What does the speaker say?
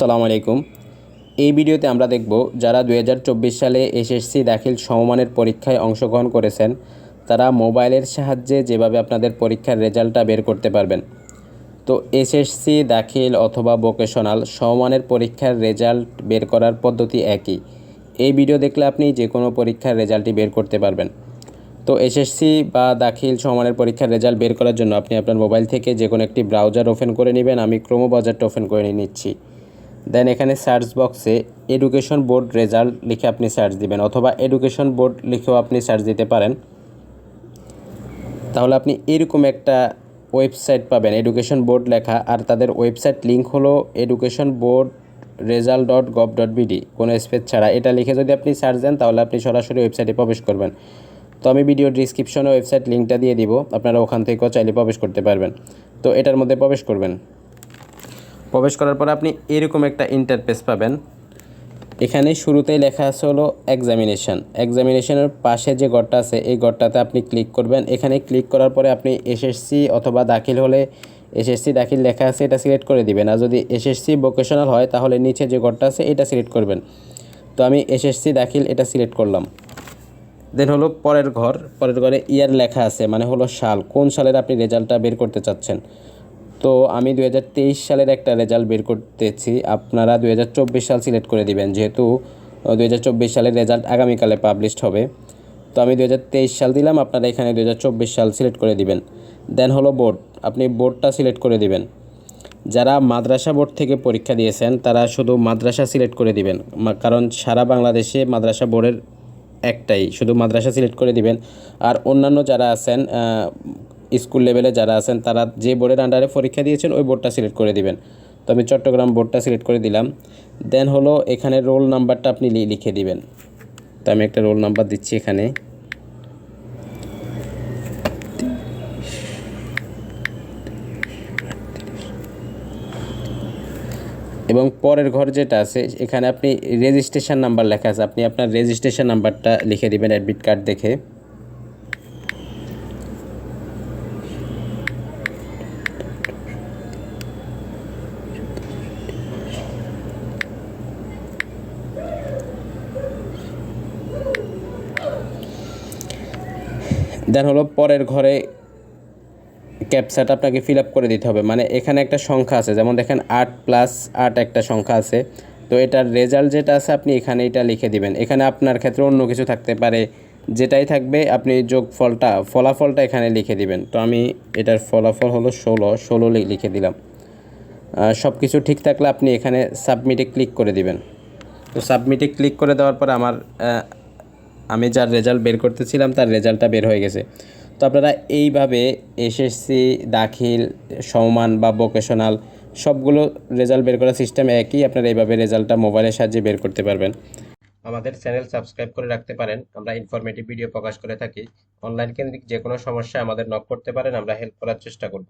আসসালামু আলাইকুম। এই ভিডিওতে আমরা দেখব যারা দু হাজার চব্বিশ সালে এসএসসি দাখিল সমমানের পরীক্ষায় অংশগ্রহণ করেছেন, তারা মোবাইলের সাহায্যে যেভাবে আপনাদের পরীক্ষার রেজাল্টটা বের করতে পারবেন। তো এসএসসি দাখিল অথবা ভোকেশনাল সমমানের পরীক্ষার রেজাল্ট বের করার পদ্ধতি একই। এই ভিডিও দেখলে আপনি যে কোনো পরীক্ষার রেজাল্টই বের করতে পারবেন। তো এসএসসি বা দাখিল সমানের পরীক্ষার রেজাল্ট বের করার জন্য আপনি আপনার মোবাইল থেকে যে কোনো একটি ব্রাউজার ওপেন করে নেবেন। আমি ক্রোমো বাজারটা ওপেন করে নিচ্ছি। দেন এখানে সার্চ বক্সে এডুকেশন বোর্ড রেজাল্ট লিখে আপনি সার্চ দিবেন অথবা এডুকেশন বোর্ড লিখেও আপনি সার্চ দিতে পারেন। তাহলে আপনি এরকম একটা ওয়েবসাইট পাবেন এডুকেশন বোর্ড লেখা, আর তাদের ওয়েবসাইট লিঙ্ক হলো education board result dot gov dot BD কোনো স্পেস ছাড়া। এটা লিখে যদি আপনি সার্চ দেন, তাহলে আপনি সরাসরি ওয়েবসাইটে প্রবেশ করবেন। তো আমি ভিডিও ডিসক্রিপশনে ওয়েবসাইট লিঙ্কটা দিয়ে দিব, আপনারা ওখান থেকেও চাইলে প্রবেশ করতে পারবেন। তো এটার মধ্যে প্রবেশ করবেন। প্রবেশ করার পরে আপনি এরকম একটা ইন্টারপেস পাবেন। এখানে শুরুতেই লেখা আছে হলো এক্সামিনেশন এক্সামিনেশানের পাশে যে ঘরটা আছে, এই ঘরটাতে আপনি ক্লিক করবেন। এখানে ক্লিক করার পরে আপনি এসএসসি অথবা দাখিল হলে এসএসসি দাখিল লেখা আছে, এটা সিলেক্ট করে দিবেন। আর যদি এসএসসি ভোকেশনাল হয়, তাহলে নিচে যে ঘরটা আছে, এটা সিলেক্ট করবেন। তো আমি এসএসসি দাখিল, এটা সিলেক্ট করলাম। দেন হলো পরের ঘর। পরের ঘরে ইয়ার লেখা আছে মানে হলো সাল। কোন সালের আপনি রেজাল্টটা বের করতে চাচ্ছেন? তো আমি দু হাজার তেইশ সালের একটা রেজাল্ট বের করতেছি। আপনারা দু হাজার চব্বিশ সাল সিলেক্ট করে দিবেন, যেহেতু দু হাজার চব্বিশ সালের রেজাল্ট আগামীকালে পাবলিশড হবে। তো আমি দুই হাজার তেইশ সাল দিলাম, আপনারা এখানে দু হাজার চব্বিশ সাল সিলেক্ট করে দিবেন। দেন হলো বোর্ড, আপনি বোর্ডটা সিলেক্ট করে দিবেন। যারা মাদ্রাসা বোর্ড থেকে পরীক্ষা দিয়েছেন, তারা শুধু মাদ্রাসা সিলেক্ট করে দিবেন। কারণ সারা বাংলাদেশে মাদ্রাসা বোর্ডের একটাই, শুধু মাদ্রাসা সিলেক্ট করে দিবেন। আর অন্যান্য যারা আছেন স্কুল লেভেলে যারা আছেন, তারা যে বোর্ডের আন্ডারে পরীক্ষা দিয়েছেন, ওই বোর্ডটা সিলেক্ট করে দিবেন। তো আমি চট্টগ্রাম বোর্ডটা সিলেক্ট করে দিলাম। দেন হলো এখানে রোল নাম্বারটা আপনি লিখে দিবেন। তো আমি একটা রোল নাম্বার দিচ্ছি এখানে। এবং পরের ঘর যেটা আছে, এখানে আপনি রেজিস্ট্রেশন নাম্বার লেখা আছে। আপনি আপনার রেজিস্ট্রেশন নাম্বারটা লিখে দিবেন অ্যাডমিট কার্ড দেখে। দেন হলো পরের ঘরে ক্যাপসাটা আপনাকে ফিল আপ করে দিতে হবে। মানে এখানে একটা সংখ্যা আছে, যেমন দেখেন আট প্লাস আট একটা সংখ্যা আছে। তো এটার রেজাল্ট যেটা আছে, আপনি এখানে এটা লিখে দিবেন। এখানে আপনার ক্ষেত্রে অন্য কিছু থাকতে পারে। যেটাই থাকবে, আপনি যোগ ফলটা ফলাফলটা এখানে লিখে দিবেন। তো আমি এটার ফলাফল হলো ষোলো ষোলো লিখে দিলাম। সব কিছু ঠিক থাকলে আপনি এখানে সাবমিটে ক্লিক করে দিবেন। তো সাবমিটে ক্লিক করে দেওয়ার পর আমার আমি যার রেজাল্ট বের করতেছিলাম, তার রেজাল্টটা বের হয়ে গেছে। তো আপনারা এইভাবে এসএসসি দাখিল, সমমান বা ভোকেশনাল সবগুলো রেজাল্ট বের করার সিস্টেম একই, আপনারা এইভাবে রেজাল্টটা মোবাইলের সাহায্যে বের করতে পারবেন। আমাদের চ্যানেল সাবস্ক্রাইব করে রাখতে পারেন, আমরা ইনফরমেটিভ ভিডিও প্রকাশ করে থাকি। অনলাইন কেন্দ্রিক যে কোনো সমস্যা আমাদের নক করতে পারেন, আমরা হেল্প করার চেষ্টা করব।